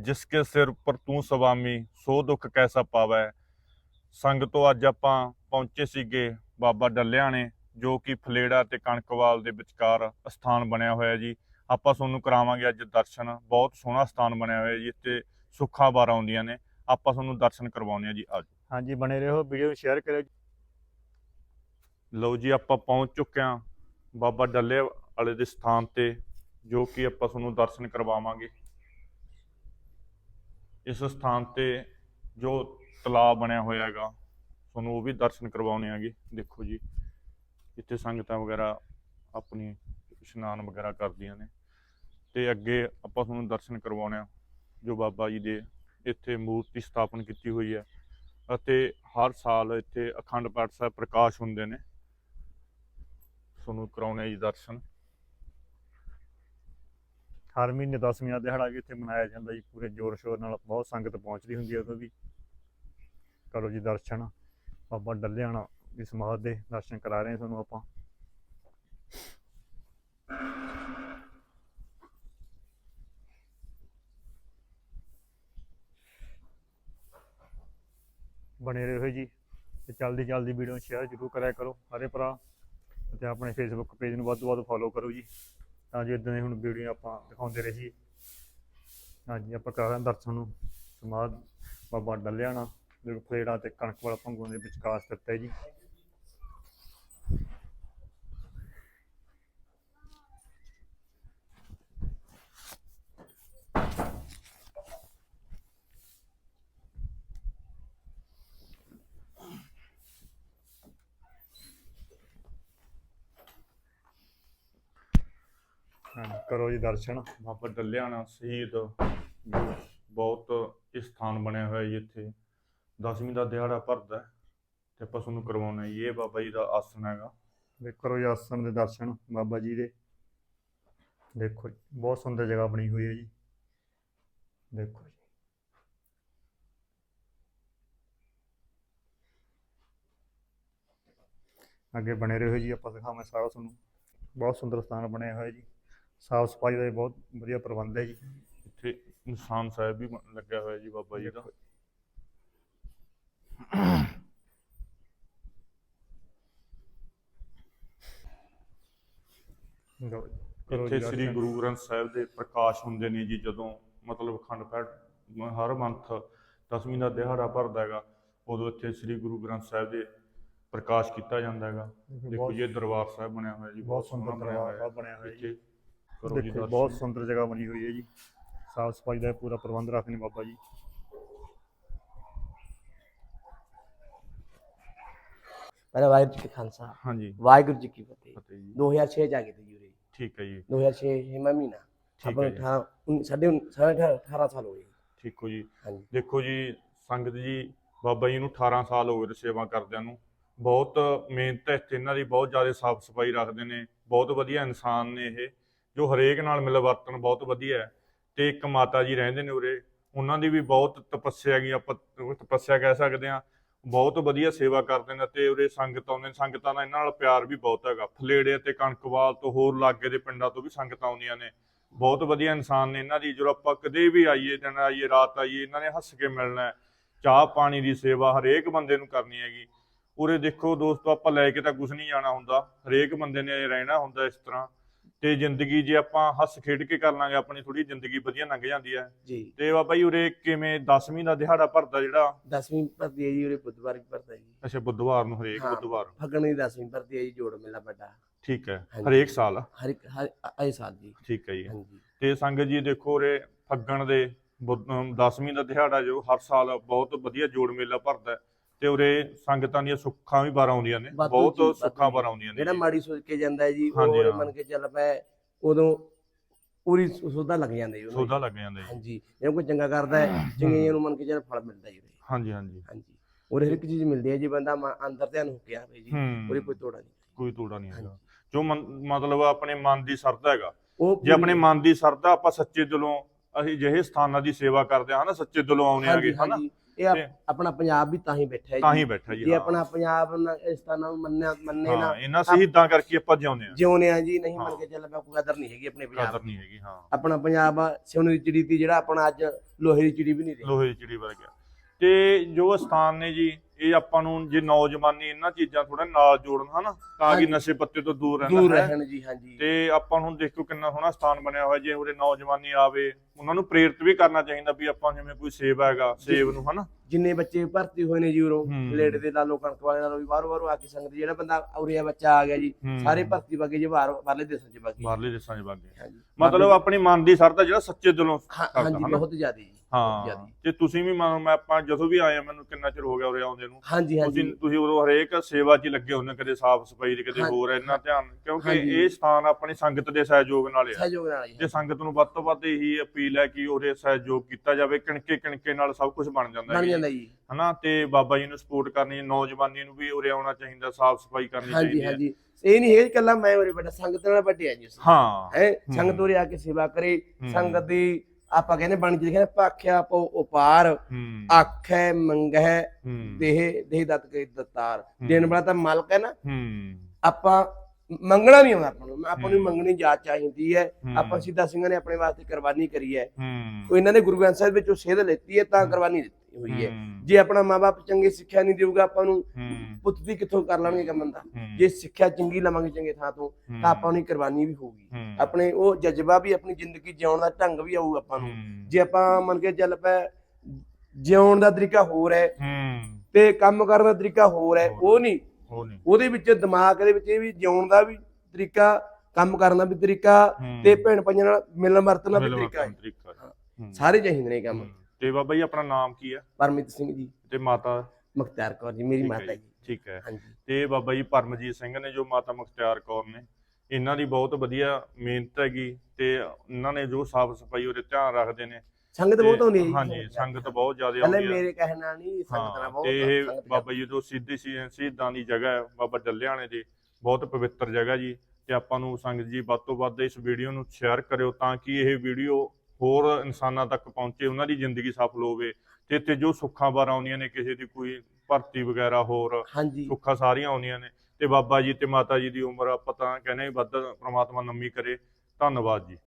ਜਿਸਕੇ ਸਿਰ ਪਰ ਤੂੰ ਸਵਾਮੀ ਸੋ ਦੁੱਖ ਕੈਸਾ ਪਾਵੈ? ਸੰਗਤੋਂ ਅੱਜ ਆਪਾਂ ਪਹੁੰਚੇ ਸੀਗੇ ਬਾਬਾ ਡੱਲਿਆਂ ਨੇ ਜੋ ਕਿ ਫਲੇੜਾ ਤੇ ਕਣਕਵਾਲ ਦੇ ਵਿਚਕਾਰ ਸਥਾਨ ਬਣਿਆ ਹੋਇਆ ਜੀ। ਆਪਾਂ ਤੁਹਾਨੂੰ ਕਰਾਵਾਂਗੇ ਅੱਜ ਦਰਸ਼ਨ। ਬਹੁਤ ਸੋਹਣਾ ਸਥਾਨ ਬਣਿਆ ਹੋਇਆ ਜੀ ਇੱਥੇ ਸੁੱਖਾਂ ਬਾਰ ਆਉਂਦੀਆਂ ਨੇ। ਆਪਾਂ ਤੁਹਾਨੂੰ ਦਰਸ਼ਨ ਕਰਵਾਉਂਦੇ ਆ ਜੀ ਅੱਜ ਹਾਂਜੀ ਬਣੇ ਰਹੋ ਵੀਡੀਓ ਨੂੰ ਸ਼ੇਅਰ ਕਰਿਓ। ਲਓ ਜੀ ਆਪਾਂ ਪਹੁੰਚ ਚੁੱਕੇ ਹਾਂ ਬਾਬਾ ਡੱਲੇ ਵਾਲੇ ਦੇ ਸਥਾਨ ਤੇ ਜੋ ਕਿ ਆਪਾਂ ਤੁਹਾਨੂੰ ਦਰਸ਼ਨ ਕਰਵਾਵਾਂਗੇ। ਇਸ ਸਥਾਨ ਤੇ ਜੋ ਤਲਾਬ ਬਣਿਆ ਹੋਇਆ ਹੈਗਾ, ਤੁਹਾਨੂੰ ਉਹ ਵੀ ਦਰਸ਼ਨ ਕਰਵਾਉਣੇ ਆਗੇ ਦੇਖੋ ਜੀ, ਇੱਥੇ ਸੰਗਤਾਂ ਵਗੈਰਾ ਆਪਣੀ ਇਸ਼ਨਾਨ ਵਗੈਰਾ ਕਰਦੀਆਂ ਨੇ। ਤੇ ਅੱਗੇ ਆਪਾਂ ਤੁਹਾਨੂੰ ਦਰਸ਼ਨ ਕਰਵਾਉਣੇ ਆ, ਜੋ ਬਾਬਾ ਜੀ ਦੇ ਇੱਥੇ ਮੂਰਤੀ ਸਥਾਪਨ ਕੀਤੀ ਹੋਈ ਹੈ। ਅਤੇ ਹਰ ਸਾਲ ਇੱਥੇ ਅਖੰਡ ਪਾਠ ਸਾਹਿਬ ਪ੍ਰਕਾਸ਼ ਹੁੰਦੇ ਨੇ। ਤੁਹਾਨੂੰ ਕਰਾਉਣੇ ਆ ਜੀ ਦਰਸ਼ਨ। ਹਰ ਮਹੀਨੇ 10ਵੀਂ ਦਾ ਦਿਹਾੜਾ ਵੀ ਇੱਥੇ ਮਨਾਇਆ ਜਾਂਦਾ ਜੀ, ਪੂਰੇ ਜ਼ੋਰ ਸ਼ੋਰ ਨਾਲ ਬਹੁਤ ਸੰਗਤ ਪਹੁੰਚਦੀ ਹੁੰਦੀ ਹੈ ਉਦੋਂ ਵੀ। ਕਰੋ ਜੀ ਦਰਸ਼ਨ, ਬਾਬਾ ਡੱਲਿਆਣਾ ਦੀ ਸਮਾਧ ਦੇ ਦਰਸ਼ਨ ਕਰਾ ਰਹੇ ਹਾਂ ਤੁਹਾਨੂੰ ਆਪਾਂ। ਬਣੇ ਰਹੋ ਜੀ ਤੇ ਜਲਦੀ ਜਲਦੀ ਵੀਡੀਓ ਸ਼ੇਅਰ ਜ਼ਰੂਰ ਕਰਿਆ ਕਰੋ। ਹਰੇ ਭਰਾ, ਤੇ ਆਪਣੇ ਫੇਸਬੁੱਕ ਪੇਜ ਨੂੰ ਵੱਧ ਤੋਂ ਵੱਧ ਫੋਲੋ ਕਰੋ ਜੀ। ਤਾਂ ਜੋ ਇਦਾਂ ਦੀ ਹੁਣ ਵੀਡੀਓ ਆਪਾਂ ਦਿਖਾਉਂਦੇ ਰਹੀਏ। ਹਾਂਜੀ, ਆਪਾਂ ਕਰਾ ਰਹੇ ਹਾਂ ਦਰਸ਼ਨ ਨੂੰ ਸਮਾਧ। ਬਾਬਾ ਡੱਲਿਆਣਾ ਜੋ ਕਿ ਫਲੇੜਾ ਤੇ ਕਣਕ ਵਾਲਾ ਭੰਗੂ ਦੇ ਵਿਚਕਾਰ ਸਥਿਤ ਹੈ ਜੀ। ਕਰੋ ਜੀ ਦਰਸ਼ਨ। ਬਾਬਾ ਡੱਲਿਆਣਾ ਸ਼ਹੀਦ ਬਹੁਤ ਸਥਾਨ ਬਣਿਆ ਹੋਇਆ ਜੀ ਇੱਥੇ। ਦਸਵੀਂ ਦਾ ਦਿਹਾੜਾ ਭਰਦਾ ਹੈ ਤੇ ਆਪਾਂ ਤੁਹਾਨੂੰ ਕਰਵਾਉਣਾ ਜੀ। ਇਹ ਬਾਬਾ ਜੀ ਦਾ ਆਸਣ ਹੈਗਾ। ਕਰੋ ਜੀ ਆਸਣ ਦੇ ਦਰਸ਼ਨ ਬਾਬਾ ਜੀ ਦੇ। ਦੇਖੋ ਜੀ ਬਹੁਤ ਸੁੰਦਰ ਜਗ੍ਹਾ ਬਣੀ ਹੋਈ ਹੈ ਜੀ। ਦੇਖੋ ਜੀ। ਅੱਗੇ ਬਣੇ ਰਹੋ ਜੀ ਆਪਾਂ ਦਿਖਾਵਾਂ ਸਾਰਾ ਤੁਹਾਨੂੰ। ਬਹੁਤ ਸੁੰਦਰ ਸਥਾਨ ਬਣਿਆ ਹੋਇਆ ਜੀ। ਸਾਫ਼ ਸਫ਼ਾਈ ਦਾ ਵੀ ਬਹੁਤ ਵਧੀਆ ਪ੍ਰਬੰਧ ਹੈ ਜੀ। ਇੱਥੇ ਨਿਸ਼ਾਨ ਸਾਹਿਬ ਵੀ ਲੱਗਿਆ ਹੋਇਆ ਜੀ ਬਾਬਾ ਜੀ ਦਾ। ਲਓ ਜੀ, ਕਰੋ ਇੱਥੇ ਸ੍ਰੀ ਦਰਸ਼ਨ। ਗੁਰੂ ਗ੍ਰੰਥ ਸਾਹਿਬ ਦੇ ਪ੍ਰਕਾਸ਼ ਹੁੰਦੇ ਨੇ ਜੀ ਜਦੋਂ ਮਤਲਬ ਅਖੰਡ ਪਾਠ ਮ- ਹਰ ਮੰਥ ਦਸਵੀਂ ਦਾ ਦਿਹਾੜਾ ਭਰਦਾ ਹੈਗਾ ਉਦੋਂ ਇੱਥੇ ਸ੍ਰੀ ਗੁਰੂ ਗ੍ਰੰਥ ਸਾਹਿਬ ਦੇ ਪ੍ਰਕਾਸ਼ ਕੀਤਾ ਜਾਂਦਾ ਹੈਗਾ। ਦੇਖੋ ਬਹੁਤ- ਜੀ ਇਹ ਦਰਬਾਰ ਸਾਹਿਬ ਬਣਿਆ ਹੋਇਆ ਜੀ ਬਹੁਤ ਸੁੰਦਰ ਬਣਿਆ ਦਰਬਾਰ ਹੋਇਆ ਸਾਹਿਬ ਬਣਿਆ ਹੋਇਆ ਜੀ। ਇੱਥੇ ਕਰੋ ਜੀ ਦੇਖੋ। ਬਹੁਤ ਸੁੰਦਰ ਜਗ੍ਹਾ ਬਣੀ ਹੋਈ ਹੈ ਜੀ। ਸਾਫ਼ ਸਫ਼ਾਈ ਦਾ ਪੂਰਾ ਪ੍ਰਬੰਧ ਰੱਖਦੇ ਨੇ ਬਾਬਾ ਜੀ। ਪਹਿਲਾਂ ਵਾਹਿਗੁਰੂ ਜੀ ਕਾ ਖਾਲਸਾ। ਹਾਂਜੀ। ਵਾਹਿਗੁਰੂ ਜੀ ਕੀ ਫਤਿਹ। ਫਤਿਹ ਜੀ। 2006 ਜਾ ਕੇ ਤੇ ਜੀ ਉਰੇ। ਠੀਕ ਹੈ ਜੀ। 2006 ਛੇਵਾਂ ਮਹੀਨਾ। ਠੀਕ ਆਪਾਂ ਹੈ ਨੂੰ ਜੀ। 18 ਉੱਨੀ- ਸਾਡੇ ਉੱਨੀ- ਸਾਢੇ 18 18 ਸਾਲ ਹੋ ਗਏ। ਠੀਕ ਹੋ ਜੀ। ਹਾਂਜੀ। ਦੇਖੋ ਜੀ ਸੰਗਤ ਜੀ ਬਾਬਾ ਜੀ ਨੂੰ 18 ਸਾਲ ਹੋ ਗਏ ਸੇਵਾ ਕਰਦਿਆਂ ਨੂੰ। ਬਹੁਤ ਮਿਹਨਤ ਹੈ ਇੱਥੇ ਇਹਨਾਂ ਦੀ ਬਹੁਤ ਜ਼ਿਆਦਾ ਸਾਫ਼ ਸਫ਼ਾਈ ਰੱਖਦੇ ਨੇ। ਬਹੁਤ ਵਧੀਆ ਇਨਸਾਨ ਨੇ ਇਹ। ਜੋ ਹਰੇਕ ਨਾਲ ਮਿਲਵਰਤਨ ਬਹੁਤ ਵਧੀਆ ਹੈ ਤੇ ਇੱਕ ਮਾਤਾ ਜੀ ਰਹਿੰਦੇ ਨੇ ਉਰੇ, ਉਹਨਾਂ ਦੀ ਵੀ ਬਹੁਤ ਤਪੱਸਿਆ ਹੈਗੀ ਆਪਾਂ ਤਪੱਸਿਆ ਕਹਿ ਸਕਦੇ ਹਾਂ, ਬਹੁਤ ਵਧੀਆ ਸੇਵਾ ਕਰਦੇ ਨੇ ਤੇ ਉਰੇ ਸੰਗਤ ਆਉਂਦੇ ਨੇ, ਸੰਗਤਾਂ ਦਾ ਇਹਨਾਂ ਨਾਲ ਪਿਆਰ ਵੀ ਬਹੁਤ ਹੈਗਾ, ਫਲੇੜੇ ਤੇ ਕਣਕਵਾਲ ਤੋਂ ਹੋਰ ਲਾਗੇ ਦੇ ਪਿੰਡਾਂ ਤੋਂ ਵੀ ਸੰਗਤਾਂ ਆਉਂਦੀਆਂ ਨੇ, ਬਹੁਤ ਵਧੀਆ ਇਨਸਾਨ ਨੇ ਇਹਨਾਂ ਦੀ, ਜਦੋਂ ਆਪਾਂ ਕਦੇ ਵੀ ਆਈਏ, ਦਿਨ ਆਈਏ, ਰਾਤ ਆਈਏ, ਇਹਨਾਂ ਨੇ ਹੱਸ ਕੇ ਮਿਲਣਾ ਚਾਹ ਪਾਣੀ ਦੀ ਸੇਵਾ ਹਰੇਕ ਬੰਦੇ ਨੂੰ ਕਰਨੀ ਹੈਗੀ, ਉਰੇ ਦੇਖੋ ਦੋਸਤੋ ਆਪਾਂ ਲੈ ਕੇ ਤਾਂ ਕੁਝ ਨਹੀਂ ਜਾਣਾ ਹੁੰਦਾ, ਹਰੇਕ ਬੰਦੇ ਨੇ ਰਹਿਣਾ ਹੁੰਦਾ ਇਸ ਤਰ੍ਹਾਂ ਤੇ ਜ਼ਿੰਦਗੀ ਜੇ ਆਪਾਂ ਹੱਸ ਖੇਡ ਕੇ ਕਰ ਲਾਂਗੇ ਆਪਣੀ ਥੋੜੀ ਜ਼ਿੰਦਗੀ ਵਧੀਆ ਲੰਘ ਜਾਂਦੀ ਹੈ। ਜੀ। ਤੇ ਬਾਬਾ ਜੀ ਉਰੇ ਕਿਵੇਂ 10ਵੀਂ ਦਾ ਦਿਹਾੜਾ ਭਰਦਾ ਜਿਹੜਾ? 10ਵੀਂ ਭਰਤੀ ਹੈ ਜੀ ਉਰੇ ਬੁੱਧਵਾਰ ਵੀ ਭਰਦਾ ਜੀ। ਅੱਛਾ ਬੁੱਧਵਾਰ ਨੂੰ ਹਰੇਕ ਹਾਂ। ਬੁੱਧਵਾਰ ਫੱਗਣ ਦੀ 10ਵੀਂ ਭਰਤੀ ਹੈ ਜੀ ਜੋੜ ਮੇਲਾ ਵੱਡਾ। ਠੀਕ ਹੈ ਹਾਂਜੀ। ਹਰੇਕ ਸਾਲ? ਹਰ ਇੱਕ ਹਰ ਆਏ ਸਾਲ ਜੀ। ਠੀਕ ਹੈ ਜੀ। ਹਾਂਜੀ। ਤੇ ਸੰਗਤ ਜੀ ਦੇਖੋ ਉਰੇ ਫੱਗਣ ਦੇ 10ਵੀਂ ਦਾ ਦਿਹਾੜਾ ਜੋ ਹਰ ਸਾਲ ਬਹੁਤ ਵਧੀਆ ਜੋੜ ਮੇਲਾ ਭਰਦਾ ਹੈ। ਤੇ ਉਰੇ ਸੰਗਤਾਂ ਦੀਆਂ ਸੁੱਖਾਂ ਵੀ ਬਾਰ ਆਉਂਦੀਆਂ ਨੇ ਵਾਧੂ ਬਹੁਤ ਵਾਧੂ ਸੁੱਖਾਂ। ਬਾਰ ਆਉਂਦੀਆਂ ਨੇ ਜਿਹੜਾ ਜੀ। ਮਾੜੀ ਸੋਚ ਕੇ ਜਾਂਦਾ ਹੈ ਜੀ ਉਹ ਹਾਂਜੀ, ਹਾਂ। ਮੰਨ ਕੇ ਚੱਲ ਪਏ ਉਦੋਂ ਪੂਰੀ ਸੋਧਾ ਲੱਗ ਜਾਂਦਾ ਜੀ ਉਹਨੂੰ ਸੌਦਾ ਲੱਗ ਜਾਂਦਾ ਜੀ ਹਾਂਜੀ ਜੇ ਕੋਈ ਚੰਗਾ ਕਰਦਾ ਹੈ ਚੰਗੇ ਨੂੰ ਮੰਨ ਕੇ ਚੱਲ ਫਲ ਮਿਲਦਾ ਜੀ ਹਾਂਜੀ ਹਾਂਜੀ ਹਾਂਜੀ ਉਰੇ ਹਰ ਇੱਕ ਚੀਜ਼ ਮਿਲਦੀ ਹੈ ਜੀ ਬੰਦਾ ਮ- ਅੰਦਰ ਧਿਆਨ ਹੋ ਕੇ ਆਵੇ ਜੀ। ਉਰੇ ਕੋਈ ਤੋੜਾ ਨਹੀਂ ਕੋਈ ਤੋੜਾ ਨਹੀਂ ਹੈਗਾ। ਜੋ ਮਨ- ਮਤਲਬ ਆਪਣੇ ਮਨ ਦੀ ਸਰਦਾ ਹੈਗਾ ਉਹ ਜੇ ਆਪਣੇ ਮਨ ਦੀ ਸਰਦਾ ਆਪਾਂ ਸੱਚੇ ਦਿਲੋਂ ਅਸੀਂ ਜਿਹੇ ਸਥਾਨਾਂ ਦੀ ਸੇਵਾ ਕਰਦੇ ਹਾਂ ਨਾ ਸੱਚੇ ਦਿਲੋਂ ਆਉਨੇ ਆਗੇ ਹਨਾ ਹਾਂਜੀ ਇਹ ਆਪ- ਤੇ- ਆਪਣਾ ਪੰਜਾਬ ਵੀ ਤਾਂ ਹੀ ਬੈਠਾ ਹੈ ਤਾਂ ਹੀ ਬੈਠਾ ਜੀ ਜੇ ਹਾਂ। ਆਪਣਾ ਪੰਜਾਬ ਨਾ ਇਸ ਤਰ੍ਹਾਂ ਨਾਲ ਮੰਨਿਆ ਮੰਨੇ ਨਾ ਹਾਂ ਇਹਨਾਂ ਸ਼ਹੀਦਾਂ ਕਰਕੇ ਆਪਾਂ ਜਿਉਂਦੇ ਆ ਜਿਉਨੇ ਆ ਜੀ ਨਹੀਂ ਮੰਨ ਹਾਂ। ਕੇ ਚੱਲ ਪਿਆ ਕੋਈ ਕਦਰ ਨਹੀਂ ਹੈਗੀ ਆਪਣੇ ਪੰਜਾਬ ਕਦਰ ਨਹੀਂ ਹੈਗੀ ਹਾਂ। ਆਪਣਾ ਪੰਜਾਬ ਸੋਨੇ ਦੀ ਚਿੜੀ ਤੀ ਜਿਹੜਾ ਆਪਣਾ ਅੱਜ ਲੋਹੇ ਦੀ ਚਿੜੀ ਵੀ ਨਹੀਂ ਰਹੀ। ਲੋਹੇ ਦੀ ਚਿੜੀ ਵਰਗਾ। ਤੇ ਜੋ ਸਥਾਨ ਨੇ ਜੀ ਇਹ ਆਪਾਂ ਨੂੰ ਜੇ ਨੌਜਵਾਨੀ ਇਹਨਾਂ ਚੀਜ਼ਾਂ ਥੋੜਾ ਨਾਲ ਜੋੜਨ ਹਨਾ ਤਾਂ ਕਿ। ਨਸ਼ੇ ਪੱਤੇ ਤੋਂ ਦੂਰ ਰਹਿਣਾ ਦੂਰ। ਰਹਿਣ ਜੀ ਹਾਂਜੀ ਤੇ ਆਪਾਂ ਨੂੰ ਦੇਖੋ ਕਿੰਨਾ ਸੋਹਣਾ ਸਥਾਨ ਬਣਿਆ ਹੋਇਆ ਜੇ ਉਹਦੇ ਨੌਜਵਾਨੀ ਆਵੇ ਉਹਨਾਂ ਨੂੰ ਪ੍ਰੇਰਿਤ ਵੀ ਕਰਨਾ ਚਾਹੀਦਾ ਵੀ ਆਪਾਂ ਜਿਵੇਂ ਕੋਈ ਸੇਵਾ ਹੈਗਾ ਸੇਵ ਨੂੰ ਹਨਾ ਜਿੰਨੇ ਬੱਚੇ ਭਰਤੀ ਹੋਏ ਨੇ ਜੀ ਉਰੋਂ ਹੂੰ। ਲੇਟ ਦੇ ਲਾ ਲੋ ਕਣਕ ਵਾਲੇ ਨਾਲੋਂ ਵੀ ਬਾਹਰੋਂ ਬਾਹਰੋਂ ਆ ਕੇ ਸੰਗਤ ਜਿਹੜਾ ਬੰਦਾ ਉਰੇ ਬੱਚਾ ਆ ਗਿਆ ਜੀ। ਸਾਰੇ ਭਰਤੀ ਵਗੇ ਜੀ ਬਾਹਰ ਬਾਹਰਲੇ ਦੇਸ਼ਾਂ ਚ ਵਗੇ ਬਾਹਰਲੇ ਦੇਸ਼ਾਂ 'ਚ ਹਾਂਜੀ ਮਤਲਬ ਆਪਣੀ ਮਨ ਦੀ ਸਰਦਾ ਜਿਹੜਾ ਸੱਚੇ ਦਿਲੋਂ ਕਰਦਾ, ਹਾਂਜੀ? ਬਹੁਤ ਜ਼ਿਆਦਾ ਜੀ ਹਾਂ। ਤੇ ਤੁਸੀਂ ਵੀ ਮੰਨ ਮੈਂ ਆਪਾਂ ਜਦੋਂ ਵੀ ਆਏ ਆ ਮੈਨੂੰ ਕਿੰਨਾ ਚਿਰ ਹੋ ਗਿਆ ਉਰੇ ਆਉਂਦੇ ਨੂੰ? ਹਾਂਜੀ ਤੁਸੀਂ ਹਾਂਜੀ। ਤੁਸੀਂ ਉਦੋਂ ਹਰੇਕ ਸੇਵਾ 'ਚ ਹੀ ਲੱਗੇ ਹੁੰਦੇ ਕਦੇ ਸਾਫ਼ ਸਫ਼ਾਈ ਦੇ ਕਦੇ ਹਾਂ- ਹੋਰ ਇੰਨਾ ਧਿਆਨ। ਕਿਉਂਕਿ ਹਾਂਜੀ। ਇਹ ਸਥਾਨ ਆਪਣੀ ਸੰਗਤ ਦੇ ਸਹਿਯੋਗ ਨਾਲ ਹੈ ਸਹਿਯੋਗ ਨਾਲ ਜੀ ਜੇ ਸੰਗਤ ਨੂੰ ਵੱਧ ਤੋਂ ਵੱਧ ਇਹੀ ਅਪੀਲ ਹੈ ਕਿ ਉਹਦੇ ਸਹਿਯੋਗ ਕੀਤਾ ਜਾਵੇ ਕਿਣਕੇ ਕਿਣਕੇ ਨਾਲ ਸਭ ਕੁਝ ਬਣ ਜਾਂਦਾ ਬਣ ਹੈ। ਜਾਂਦਾ ਜੀ। ਹਨਾ ਤੇ ਬਾਬਾ ਜੀ ਨੂੰ ਸਪੋਰਟ ਕਰਨੀ ਨੌਜਵਾਨੀ ਨੂੰ ਵੀ ਉਰੇ ਆਉਣਾ ਚਾਹੀਦਾ ਸਾਫ਼ ਸਫ਼ਾਈ ਕਰਨੀ ਹਾਂਜੀ ਚਾਹੀਦੀ ਹੈ। ਹਾਂਜੀ। ਇਹ ਨਹੀਂ ਹੈ ਇਕੱਲਾ ਮੈਂ ਉਰੇ ਬੈਠਾ ਸੰਗਤ ਨਾਲ ਵੱਡੇ ਆ ਜੀ ਹਾਂ। ਹੈ ਸੰਗਤ ਉਰੇ ਆ ਕੇ ਸੇਵਾ ਕਰੇ ਹੂੰ। ਸੰਗਤ ਦੀ ਆਪਾਂ ਕਹਿੰਦੇ ਬਣ ਜੀ ਕਹਿੰਦੇ ਪਾਖਿਆ ਪੋ ਉਪਾਰ ਆਖੈ ਮੰਗਹਿ ਦੇਹ ਦੇਹ ਦਤ ਕੇ ਦਤਾਰ। ਦੇਣ ਵਾਲਾ ਤਾਂ ਮਾਲਕ ਹੈ ਨਾ। ਆਪਾਂ ਮੰਗਣਾ ਨਹੀਂ ਆਉਂਦਾ ਆਪਾਂ ਨੂੰ। ਆਪਾਂ ਨੂੰ। ਮੰਗਣੀ ਜਾ ਚਾਹੀਦੀ ਹੈ। ਆਪਾਂ ਸਿੱਧਾ ਸਿੰਘਾਂ ਨੇ ਆਪਣੇ ਵਾਸਤੇ ਕੁਰਬਾਨੀ ਕਰੀ ਹੈ। ਉਹ ਇਹਨਾਂ ਦੇ ਗੁਰੂ ਗ੍ਰੰਥ ਸਾਹਿਬ ਵਿੱਚੋਂ ਸੇਧ ਲੈਤੀ ਹੈ ਤਾਂ ਕੁਰਬਾਨੀ ਦਿੱਤੀ। ਹੋਈ ਹੈ। ਜੇ ਆਪਣਾ ਮਾਪੇ ਚੰਗੀ ਸਿੱਖਿਆ ਨਹੀਂ ਦੇਊਗਾ ਆਪਾਂ ਨੂੰ ਪੁੱਤ ਦੀ ਕਿੱਥੋਂ ਕਰ ਲੈਣਗੇ ਕੰਮ ਦਾ। ਜੇ ਸਿੱਖਿਆ ਚੰਗੀ ਲਵਾਂਗੇ ਚੰਗੇ ਥਾਂ ਤੋਂ। ਤਾਂ ਆਪਾਂ ਨੂੰ ਕੁਰਬਾਨੀ ਵੀ ਹੋਊਗੀ। ਆਪਣੇ ਉਹ ਜਜ਼ਬਾ ਵੀ ਆਪਣੀ ਜ਼ਿੰਦਗੀ ਜਿਉਣ ਦਾ ਢੰਗ ਵੀ ਆਊ ਆਪਾਂ ਨੂੰ। ਜੇ ਆਪਾਂ ਮੰਨ ਕੇ ਚੱਲ ਪਏ ਜਿਉਣ ਦਾ ਤਰੀਕਾ ਹੋਰ ਹੈ ਤੇ ਕੰਮ ਕਰਨ ਦਾ ਤਰੀਕਾ ਹੋਰ ਹੈ ਉਹ ਨਹੀਂ ਉਹ ਨਹੀਂ ਉਹਦੇ ਵਿੱਚ ਦਿਮਾਗ ਦੇ ਵਿੱਚ ਇਹ ਵੀ ਜਿਉਣ ਦਾ ਵੀ ਤਰੀਕਾ ਕੰਮ ਕਰਨ ਦਾ ਵੀ ਤਰੀਕਾ। ਤੇ ਭੈਣ ਪੰਜਾਂ ਨਾਲ ਮਿਲਣ ਵਰਤਣ ਦਾ ਵੀ ਤਰੀਕਾ ਹੈ। ਸਾਰੇ ਚਾਹੀਦੇ ਨੇ ਕੰਮ। ਤੇ ਬਾਬਾ ਜੀ ਆਪਣਾ ਨਾਮ ਕੀ ਹੈ? ਪਰਮਿਤ ਸਿੰਘ ਜੀ। ਤੇ ਮਾਤਾ? ਮੁਖਤਿਆਰ ਕੌਰ ਜੀ ਮੇਰੀ ਠੀਕ ਹੈ ਮਾਤਾ ਜੀ, ਜੀ। ਠੀਕ ਹੈ। ਹਾਂਜੀ। ਤੇ ਬਾਬਾ ਜੀ ਪਰਮਜੀਤ ਸਿੰਘ ਨੇ ਜੋ ਮਾਤਾ ਮੁਖਤਿਆਰ ਕੌਰ ਨੇ ਇਹਨਾਂ ਦੀ ਬਹੁਤ ਵਧੀਆ ਮਿਹਨਤ ਹੈਗੀ ਤੇ ਇਹਨਾਂ ਨੇ ਜੋ ਸਾਫ਼ ਸਫ਼ਾਈ ਉਹਦੇ ਧਿਆਨ ਰੱਖਦੇ ਨੇ। ਸੰਗਤ ਬਹੁਤ ਆਉਂਦੀ ਹੈ ਜੀ। ਹਾਂਜੀ ਸੰਗਤ ਬਹੁਤ ਜ਼ਿਆਦਾ ਹਲੇ ਆਉਂਦੀ ਹੈ। ਮੇਰੇ ਕਹਿਣ ਨਾਲ ਨਹੀਂ ਸੰਗਤ ਨਾਲ ਹਾਂ ਬਹੁਤ ਤੇ ਇਹ ਸੰਗਤ ਬਾਬਾ ਜੀ ਤੋਂ ਸਿੱਧੀ ਸੀ ਸ਼ਹੀਦਾਂ ਦੀ ਜਗ੍ਹਾ ਹੈ ਬਾਬਾ ਡੱਲਿਆਣੇ ਦੀ ਬਹੁਤ ਪਵਿੱਤਰ ਜਗ੍ਹਾ ਜੀ। ਤੇ ਆਪਾਂ ਨੂੰ ਸੰਗਤ ਜੀ ਵੱਧ ਤੋਂ ਵੱਧ ਇਸ ਵੀਡੀਓ ਨੂੰ ਸ਼ੇਅਰ ਕਰਿਓ ਤਾਂ ਕਿ ਇਹ ਵੀਡੀਓ ਹੋਰ ਇਨਸਾਨਾਂ ਤੱਕ ਪਹੁੰਚੇ ਉਹਨਾਂ ਦੀ ਜ਼ਿੰਦਗੀ ਸਫਲ ਹੋਵੇ ਤੇ ਇੱਥੇ ਜੋ ਸੁੱਖਾਂ ਬਾਰ ਆਉਂਦੀਆਂ ਨੇ ਕਿਸੇ ਦੀ ਕੋਈ ਭਰਤੀ ਵਗੈਰਾ ਹੋਰ ਸੁੱਖਾਂ ਸਾਰੀਆਂ ਆਉਂਦੀਆਂ ਨੇ ਤੇ ਬਾਬਾ ਜੀ ਤੇ ਮਾਤਾ ਜੀ ਦੀ ਉਮਰ ਆਪਾਂ ਤਾਂ ਕਹਿੰਦੇ ਵੱਧ ਪ੍ਰਮਾਤਮਾ ਨੰਮੀ ਕਰੇ ਧੰਨਵਾਦ ਜੀ।